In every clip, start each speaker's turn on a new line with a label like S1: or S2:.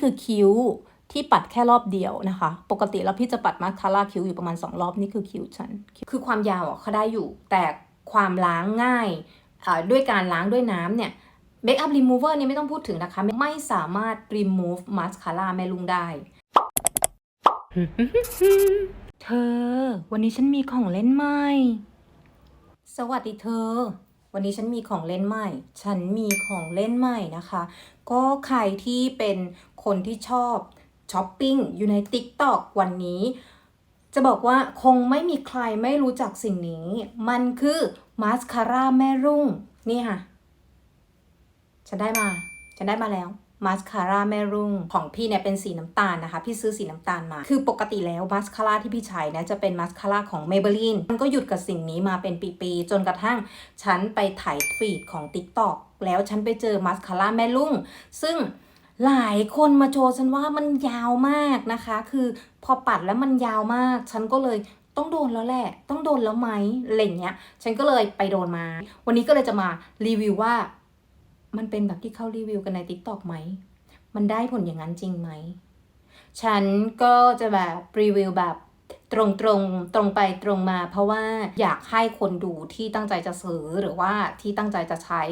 S1: คือคิ้วที่ปัดแค่รอบเดียวนะคะ ปกติแล้วพี่จะปัดมาสคาร่าคิ้วอยู่ประมาณ 2 รอบนี่คือคิ้วฉัน คือความยาวอะเขาได้อยู่ แต่ความล้างง่ายอ่าด้วยการล้างด้วยน้ำเนี่ย Make up Remover เนี่ยไม่ต้องพูดถึงนะคะ ไม่สามารถ remove mascara แม่ลุงได้ เธอ วันนี้ฉันมีของเล่นใหม่ สวัสดีเธอ วันนี้ฉันมีของเล่นใหม่ ฉันมีของเล่นใหม่นะคะ ก็ใครที่เป็นคนที่ชอบช้อปปิ้งอยู่ใน TikTok วันนี้ จะบอกว่าคงไม่มีใครไม่รู้จักสิ่งนี้ มันคือมาสคาร่าแม่รุ่ง นี่ค่ะ ฉันได้มา ฉันได้มาแล้ว มาสคาร่าแม่รุ่งของพี่เนี่ยเป็นสีน้ำตาลนะคะ พี่ซื้อสีน้ำตาลมา คือปกติแล้วมาสคาร่าที่พี่ใช้นะจะเป็นมาสคาร่าของ Maybelline มันก็หยุดกับสิ่งนี้มาเป็นปีๆจนกระทั่งฉันไปถ่ายฟีดของ TikTok แล้วฉันไปเจอมาสคาร่าแม่รุ่ง ซึ่งหลายคนมาโชว์ฉันว่ามันยาวมากนะคะ คือพอปัดแล้วมันยาวมาก ฉันก็เลยต้องโดนแล้วแหละ ต้องโดนแล้วไหมอะไรอย่างเงี้ย ฉันก็เลยไปโดนมา วันนี้ก็เลยจะมารีวิวว่า มันเป็นแบบที่เขารีวิวกันใน TikTok ไหม มันได้ผลอย่างนั้นจริงไหม ฉันก็จะแบบรีวิวแบบตรงตรงๆตรงไปตรงมา เพราะว่าอยากให้คนดูที่ตั้งใจจะซื้อหรือว่าที่ตั้งใจจะใช้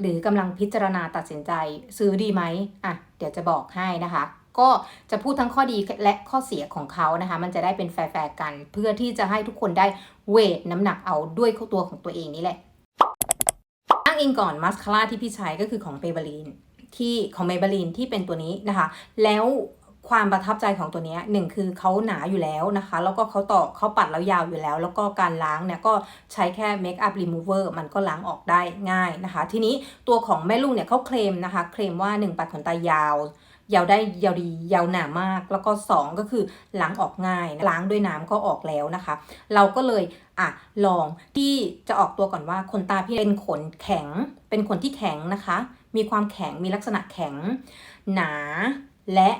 S1: หรือกำลังพิจารณาตัดสินใจซื้อดีไหมอะ เดี๋ยวจะบอกให้นะคะ ก็จะพูดทั้งข้อดีและข้อเสียของเขานะคะ มันจะได้เป็นแฟร์ๆกัน เพื่อที่จะให้ทุกคนได้เวทน้ำหนักเอาด้วยตัวของตัวเองนี่แหละ เองก่อนมาสคาร่าที่พี่ใช้ก็คือของเบเบลีนที่ของเมเบลีนที่เป็นตัวนี้นะคะ แล้วความประทับใจของตัวนี้หนึ่งคือเขาหนาอยู่แล้วนะคะ แล้วก็เขาต่อเขาปัดแล้วยาวอยู่แล้ว แล้วก็การล้างเนี่ยก็ใช้แค่เมคอัพรีมูเวอร์มันก็ล้างออกได้ง่ายนะคะ ทีนี้ตัวของแม่ลูกเนี่ยเขาเคลมนะคะ เคลมว่า 1 ปัดขนตายาว ยาวได้ยาวดียาวหนามาก แล้วก็ 2 ก็คือล้างออกง่ายนะล้างด้วยน้ำก็ออกแล้วนะคะ เราก็เลยอะลองที่จะออกตัวก่อนว่าขนตาพี่เป็นขนแข็ง เป็นขนที่แข็งนะคะ มีความแข็งมีลักษณะแข็ง หนาและ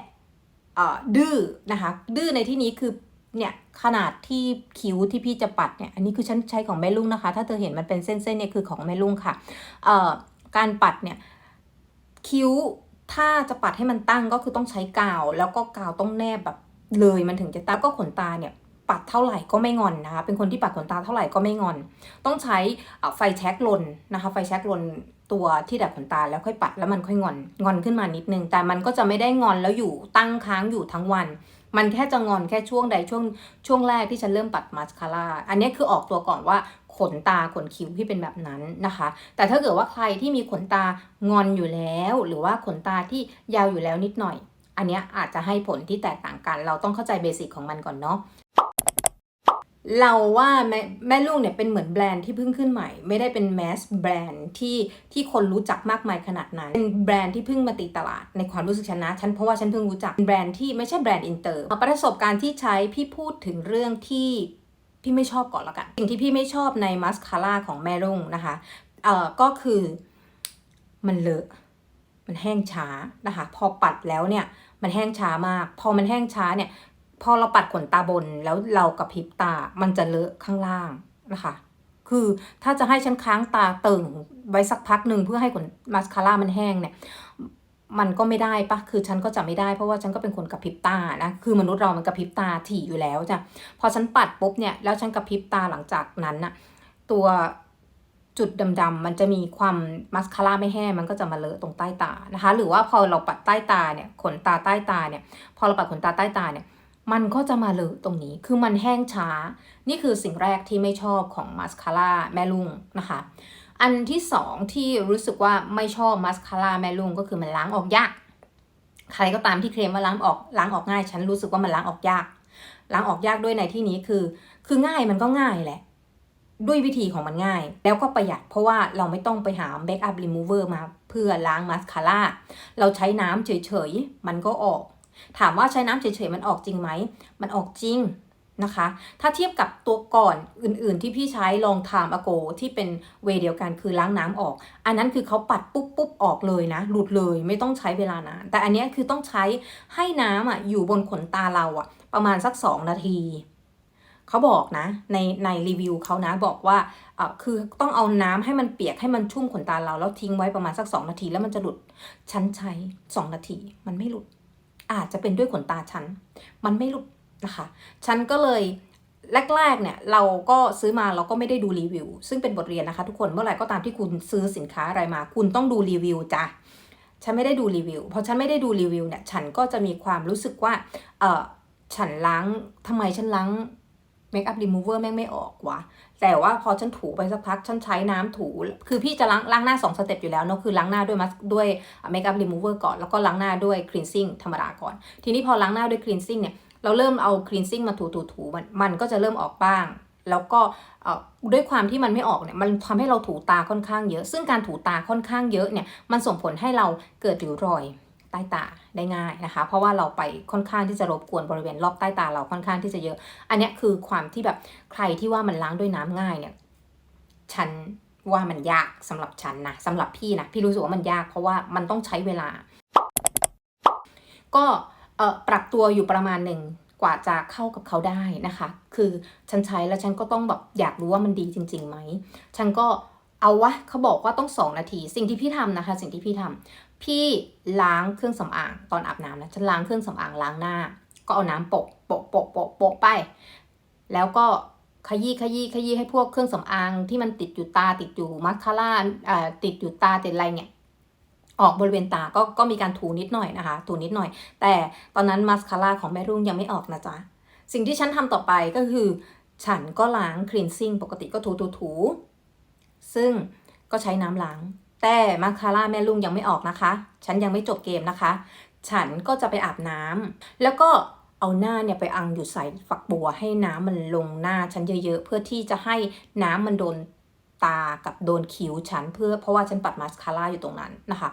S1: อ่อดื้อนะคะ ดื้อในที่นี้คือเนี่ยขนาดที่คิ้วที่พี่จะปัดเนี่ยอันนี้คือฉันใช้ของแม่ลุงนะคะ ถ้าเธอเห็นมันเป็นเส้นๆเนี่ยคือของแม่ลุงค่ะ เอ่อการปัดเนี่ยคิ้ว ถ้าจะปัดให้มันตั้งก็คือต้องใช้กาว แล้วก็กาวต้องแนบแบบเลยมันถึงจะตั้งก็ขนตาเนี่ยปัดเท่าไหร่ก็ไม่งอนนะคะ เป็นคนที่ปัดขนตาเท่าไหร่ก็ไม่งอน ต้องใช้ไฟแช็กลนนะคะ ไฟแช็กลนตัวที่ดัดขนตาแล้วค่อยปัดแล้วมันค่อยงอน งอนขึ้นมานิดนึง แต่มันก็จะไม่ได้งอนแล้วอยู่ตั้งค้างอยู่ทั้งวัน มันแค่จะงอนแค่ช่วงใดช่วงช่วงแรกที่ฉันเริ่มปัดมาสคาร่า อันนี้คือออกตัวก่อนว่าขนตาขนคิ้วที่เป็นแบบนั้นนะคะ แต่ถ้าเกิดว่าใครที่มีขนตางอนอยู่แล้ว หรือว่าขนตาที่ยาวอยู่แล้วนิดหน่อย อันนี้อาจจะให้ผลที่แตกต่างกัน เราต้องเข้าใจเบสิกของมันก่อนเนาะ เราว่าแม่แม่ลุงเนี่ยเป็นเหมือนแบรนด์ที่เพิ่งขึ้นใหม่ ไม่ได้เป็นแมสแบรนด์ที่ที่คนรู้จักมากมายขนาดนั้นเป็นแบรนด์ที่เพิ่งมาตีตลาดในความรู้สึกฉันนะฉันเพราะว่าฉันเพิ่งรู้จักเป็นแบรนด์ที่ไม่ใช่แบรนด์อินเตอร์ประสบการณ์ที่ใช้พี่พูดถึงเรื่องที่พี่ไม่ชอบก่อนล้วกัน สิ่งที่พี่ไม่ชอบในมาสคาร่าของแม่ลุงนะคะเอ่อก็คือมันเลอะมันแห้งช้านะคะ พอปัดแล้วเนี่ยมันแห้งช้ามาก พอมันแห้งช้าเนี่ย พอเราปัดขนตาบนแล้วเรากับพริบตา มันจะเลอะข้างล่างนะคะ คือถ้าจะให้ฉันค้างตาเติ่งไว้สักพักหนึ่งเพื่อให้ขนมาสคาร่ามันแห้งเนี่ย มันก็ไม่ได้ปะคือฉันก็จะไม่ได้เพราะว่าฉันก็เป็นคนกับพริบตานะ คือมนุษย์เรามันกับพริบตาถี่อยู่แล้วจ้ะ พอฉันปัดปุ๊บเนี่ยแล้วฉันกับพริบตาหลังจากนั้นน่ะตัวจุดดำๆมันจะมีความมาสคาร่าไม่แห้งมันก็จะมาเลอะตรงใต้ตานะคะ หรือว่าพอเราปัดใต้ตาเนี่ยขนตาใต้ตาเนี่ย พอเราปัดขนตาใต้ตาเนี่ย มันก็จะมาเลอะตรงนี้คือมันแห้งช้า นี่คือสิ่งแรกที่ไม่ชอบของมาสคาร่าแม่ลุงนะคะ อันที่สองที่รู้สึกว่าไม่ชอบมาสคาร่าแม่ลุงก็คือมันล้างออกยาก ใครก็ตามที่เคลมว่าล้างออกล้างออกง่าย ฉันรู้สึกว่ามันล้างออกยาก ล้างออกยากด้วยในที่นี้คือ คือง่ายมันก็ง่ายแหละ ด้วยวิธีของมันง่าย แล้วก็ประหยัดเพราะว่าเราไม่ต้องไปหาเ a คอัพรีมูเวอร์มาเพื่อล้างมาสคาร่าเราใช้น้ำเฉยๆมันก็ออก ถามว่าใช้น้ำเฉยๆมันออกจริงไหม มันออกจริงนะคะ ถ้าเทียบกับตัวก่อนอื่นๆที่พี่ใช้ลองทามอโกที่เป็นเวเดียวกันคือล้างน้ำออก อันนั้นคือเขาปัดปุ๊บปุ๊บออกเลยนะ หลุดเลยไม่ต้องใช้เวลานาน แต่อันนี้คือต้องใช้ให้น้ำอะอยู่บนขนตาเราอะ ประมาณสัก 2 นาทีเขาบอกนะในในรีวิวเขานะบอกว่าเอ่อคือต้องเอาน้ำให้มันเปียกให้มันชุ่มขนตาเราแล้วทิ้งไว้ประมาณสัก 2 นาที แล้วมันจะหลุดฉันใช้ 2 นาทีมันไม่หลุด อาจจะเป็นด้วยขนตาฉัน มันไม่หลุดนะคะ ฉันก็เลยแรกๆเนี่ยเราก็ซื้อมาเราก็ไม่ได้ดูรีวิว ซึ่งเป็นบทเรียนนะคะทุกคนเมื่อไหร่ก็ตามที่คุณซื้อสินค้าอะไรมา คุณต้องดูรีวิวจ้ะฉันไม่ได้ดูรีวิวพอฉันไม่ได้ดูรีวิวเนี่ยฉันก็จะมีความรู้สึกว่าเออฉันล้างทำไมฉันล้าง เมคอัพรีมูเวอร์แม่งไม่ออกวะแต่ว่าพอฉันถูไปสักพักฉันใช้น้ำถู คือพี่จะล้างล้างหน้า2สเต็ปอยู่แล้วเนาะคือล้างหน้าด้วยมัสด้วยเมคอัพรีมูเวอร์ก่อนแล้วก็ล้างหน้าด้วยคลีนซิ่งธรรมดาก่อน ทีนี้พอล้างหน้าด้วยคลีนซิ่งเนี่ยเราเริ่มเอาคลีนซิ่งมาถูถูถูมันมันก็จะเริ่มออกบ้าง แล้วก็ด้วยความที่มันไม่ออกเนี่ยมันทำให้เราถูตาค่อนข้างเยอะ ซึ่งการถูตาค่อนข้างเยอะเนี่ยมันส่งผลให้เราเกิดริ้วรอย ใต้ตาได้ง่ายนะคะ เพราะว่าเราไปค่อนข้างที่จะรบกวนบริเวณรอบใต้ตาเราค่อนข้างที่จะเยอะ อันนี้คือความที่แบบใครที่ว่ามันล้างด้วยน้ำง่ายเนี่ยฉันว่ามันยากสำหรับฉันนะสำหรับพี่นะพี่รู้สึกว่ามันยากเพราะว่ามันต้องใช้เวลา ก็ปรับตัวอยู่ประมาณหนึ่งกว่าจะเข้ากับเขาได้นะคะ คือฉันใช้แล้วฉันก็ต้องแบบอยากรู้ว่ามันดีจริงๆไหม ฉันก็เอาวะเขาบอกว่าต้องสองนาที สิ่งที่พี่ทำนะคะ สิ่งที่พี่ทำ พี่ล้างเครื่องสำอางตอนอาบน้ำนะฉันล้างเครื่องสำอางล้างหน้า ก็เอาน้ำโปะโปะโปะโปะโปะไป แล้วก็ขยี้ขยี้ขยี้ให้พวกเครื่องสำอางที่มันติดอยู่ตาติดอยู่มัสคาร่าเอ่อติดอยู่ตาติดอะไรเนี่ยออกบริเวณตาก็ก็มีการถูนิดหน่อยนะคะ ถูนิดหน่อย แต่ตอนนั้นมัสคาร่าของแม่รุ่งยังไม่ออกนะจ๊ะ สิ่งที่ฉันทำต่อไปก็คือ ฉันก็ล้างคลีนซิ่งปกติก็ถูถูถูซึ่งก็ใช้น้ำล้าง แต่มาสคาร่าแม่ลุงยังไม่ออกนะคะ ฉันยังไม่จบเกมนะคะ ฉันก็จะไปอาบน้ำแล้วก็เอาหน้าเนี่ยไปอังอยู่ใส่ฝักบัวให้น้ำมันลงหน้าฉันเยอะๆ เพื่อที่จะให้น้ำมันโดนตากับโดนคิ้วฉันเพื่อเพราะว่าฉันปัดมาสคาร่าอยู่ตรงนั้นนะคะ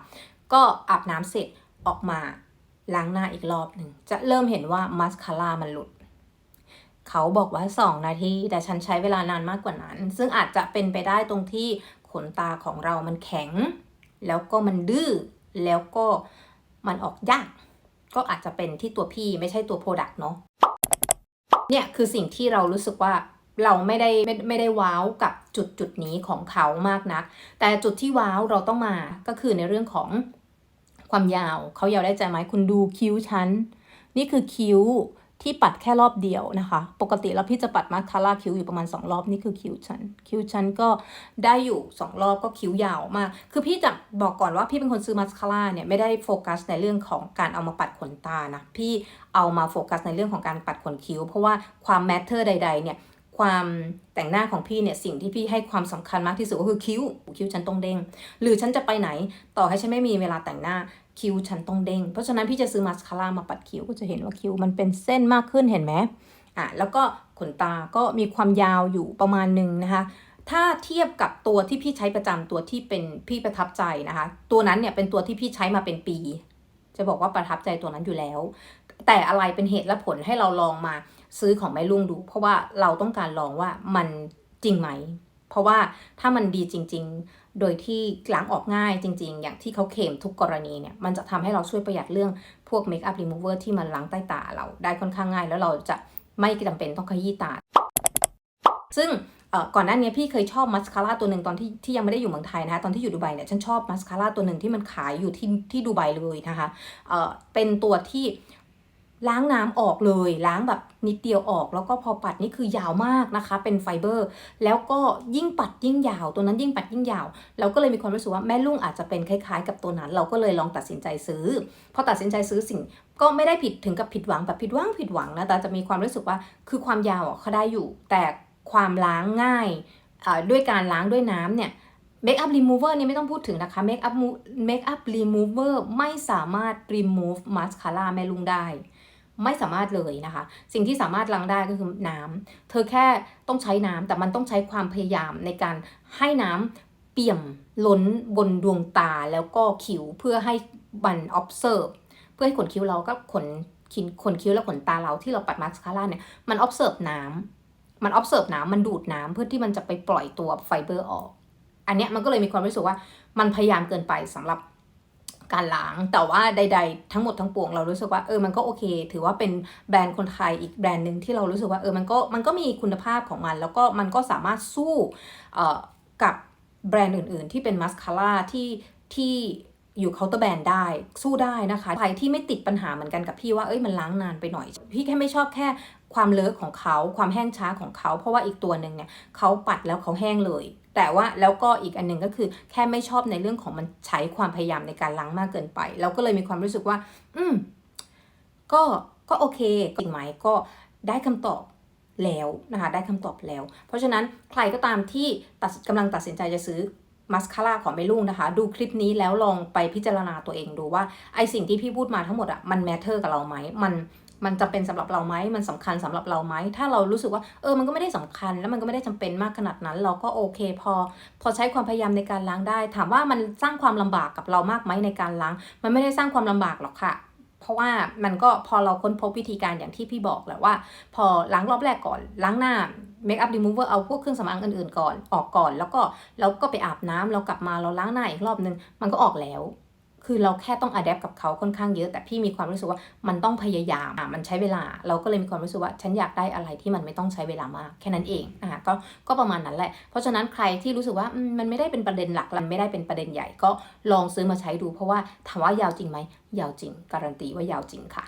S1: ก็อาบน้ำเสร็จออกมาล้างหน้าอีกรอบหนึ่งจะเริ่มเห็นว่ามาสคาร่ามันหลุดเขาบอกว่า 2 นาที แต่ฉันใช้เวลานานมากกว่านั้น ซึ่งอาจจะเป็นไปได้ตรงที่ ขนตาของเรามันแข็ง แล้วก็มันดื้อ แล้วก็มันออกยาก ก็อาจจะเป็นที่ตัวพี่ไม่ใช่ตัวโปรดักต์เนาะ เนี่ยคือสิ่งที่เรารู้สึกว่าเราไม่ได้ไม่ไม่ได้ว้าวกับจุดจุดนี้ของเขามากนัก แต่จุดที่ว้าวเราต้องมาก็คือในเรื่องของความยาว เขายาวได้ใจไหมคุณดูคิ้วชั้นนี่คือคิ้ว ที่ปัดแค่รอบเดียวนะคะ ปกติแล้วพี่จะปัดมาสคาร่าคิ้วอยู่ประมาณ 2 รอบนี่คือคิ้วชั้นคิ้วชั้นก็ได้อยู่ 2 รอบก็คิ้วยาวมาก คือพี่จะบอกก่อนว่าพี่เป็นคนซื้อมาสคาร่าเนี่ยไม่ได้โฟกัสในเรื่องของการเอามาปัดขนตานะ พี่เอามาโฟกัสในเรื่องของการปัดขนคิ้ว เพราะว่าความแมทเทอร์ใด ๆ เนี่ยความแต่งหน้าของพี่เนี่ยสิ่งที่พี่ให้ความสำคัญมากที่สุดก็คือคิ้วคิ้วฉันต้องเด้งหรือฉันจะไปไหนต่อให้ฉันไม่มีเวลาแต่งหน้า คิ้วฉันต้องเด้ง เพราะฉะนั้นพี่จะซื้อมาสคาร่ามาปัดคิ้วก็จะเห็นว่าคิ้วมันเป็นเส้นมากขึ้นเห็นไหมอะแล้วก็ขนตาก็มีความยาวอยู่ประมาณหนึ่งนะคะถ้าเทียบกับตัวที่พี่ใช้ประจำตัวที่เป็นพี่ประทับใจนะคะ ตัวนั้นเนี่ยเป็นตัวที่พี่ใช้มาเป็นปี จะบอกว่าประทับใจตัวนั้นอยู่แล้ว แต่อะไรเป็นเหตุและผลให้เราลองมาซื้อของแม่ลุงดู เพราะว่าเราต้องการลองว่ามันจริงไหม เพราะว่าถ้ามันดีจริง ๆ โดยที่ล้างออกง่ายจริง ๆ อย่างที่เขาเคลมทุกกรณีเนี่ย มันจะทำให้เราช่วยประหยัดเรื่องพวกเมคอัพรีมูเวอร์ที่มันล้างใต้ตาเราได้ค่อนข้างง่าย แล้วเราจะไม่จำเป็นต้องขยี้ตา ซึ่งเอ่อก่อนหน้านี้พี่เคยชอบมัสคาร่าตัวหนึ่งตอนที่ที่ยังไม่ได้อยู่เมืองไทยนะคะตอนที่อยู่ดูไบเนี่ยฉันชอบมัสคาร่าตัวหนึ่งที่มันขายอยู่ที่ที่ดูไบเลยนะคะเอ่อเป็นตัวที่ ล้างน้ำออกเลย ล้างแบบนิดเดียวออก แล้วก็พอปัดนี่คือยาวมากนะคะ เป็นไฟเบอร์ แล้วก็ยิ่งปัดยิ่งยาว ตัวนั้นยิ่งปัดยิ่งยาว เราก็เลยมีความรู้สึกว่าแม่ลุงอาจจะเป็นคล้ายๆ กับตัวนั้น เราก็เลยลองตัดสินใจซื้อ พอตัดสินใจซื้อสิ่ง ก็ไม่ได้ผิดถึงกับผิดหวังแบบผิดหวังผิดหวังนะ แต่จะมีความรู้สึกว่าคือความยาวเขาได้อยู่ แต่ความล้างง่ายด้วยการล้างด้วยน้ำเนี่ยเมคอัพรีมูเวอร์นี่ไม่ต้องพูดถึงนะคะเมคอัพเมคอัพรีมูเวอร์ไม่สามารถ remove mascara แม่ลุงได้ ไม่สามารถเลยนะคะ สิ่งที่สามารถล้างได้ก็คือน้ำเธอแค่ต้องใช้น้ำแต่มันต้องใช้ความพยายามในการให้น้ำเปี่ยมล้นบนดวงตาแล้วก็คิ้วเพื่อให้บัน observe เพื่อให้ขนคิ้วเราก็ขนคินขนคิ้วและขนตาเราที่เราปัดมาสคาร่าเนี่ยมัน observe น้ำมัน observe น้ำมันดูดน้ำเพื่อที่มันจะไปปล่อยตัวไฟเบอร์ออก อันเนี้ยมันก็เลยมีความรู้สึกว่ามันพยายามเกินไปสำหรับ การล้าง แต่ว่าใด ๆ ทั้งหมดทั้งปวงเรารู้สึกว่าเออมันก็โอเค ถือว่าเป็นแบรนด์คนไทยอีกแบรนด์หนึ่งที่เรารู้สึกว่าเออมันก็มันก็มีคุณภาพของมัน แล้วก็มันก็สามารถสู้เอ่อกับแบรนด์อื่น ๆ ที่เป็นมัสคาร่าที่ที่อยู่เคาน์เตอร์แบรนด์ได้สู้ได้นะคะใครที่ไม่ติดปัญหาเหมือนกันกับพี่ว่าเอ้ยมันล้างนานไปหน่อย พี่แค่ไม่ชอบแค่ความเลอะของเขาความแห้งช้าของเขา เพราะว่าอีกตัวหนึ่งเนี่ยเขาปัดแล้วเขาแห้งเลย แต่ว่าแล้วก็อีกอันหนึ่งก็คือแค่ไม่ชอบในเรื่องของมันใช้ความพยายามในการล้างมากเกินไป เราก็เลยมีความรู้สึกว่า อืม ก็ก็โอเคจริงไหมก็ได้คำตอบแล้วนะคะได้คำตอบแล้ว เพราะฉะนั้นใครก็ตามที่ตัดกำลังตัดสินใจจะซื้อมัสคาร่าของเมลุ่งนะคะ ดูคลิปนี้แล้วลองไปพิจารณาตัวเองดูว่าไอสิ่งที่พี่พูดมาทั้งหมดอะมันแมทเทอร์กับเราไหมมัน มันจะเป็นสำหรับเราไหมมันสำคัญสำหรับเราไหมถ้าเรารู้สึกว่าเออมันก็ไม่ได้สำคัญ แล้วมันก็ไม่ได้จำเป็นมากขนาดนั้น เราก็โอเค พอ พอใช้ความพยายามในการล้างได้ ถามว่ามันสร้างความลำบากกับเรามากไหมในการล้าง มันไม่ได้สร้างความลำบากหรอกค่ะเพราะว่ามันก็พอเราค้นพบวิธีการอย่างที่พี่บอกแหละว่า พอล้างรอบแรกก่อนล้างหน้าเมคอัพรีมูเวอร์เอาพวกเครื่องสำอางอื่นๆก่อนออกก่อน แล้วก็เราก็ไปอาบน้ำเรากลับมาเราล้างหน้าอีกรอบนึงมันก็ออกแล้ว คือเราแค่ต้องอัดแอปกับเขาค่อนข้างเยอะ แต่พี่มีความรู้สึกว่ามันต้องพยายามอะมันใช้เวลา เราก็เลยมีความรู้สึกว่าฉันอยากได้อะไรที่มันไม่ต้องใช้เวลามากแค่นั้นเองอะก็ก็ประมาณนั้นแหละ เพราะฉะนั้นใครที่รู้สึกว่ามมันไม่ได้เป็นประเด็นหลักมันไม่ได้เป็นประเด็นใหญ่ก็ลองซื้อมาใช้ดู เพราะว่าถามว่ายาวจริงไหมยาวจริง การันตีว่ายาวจริงค่ะ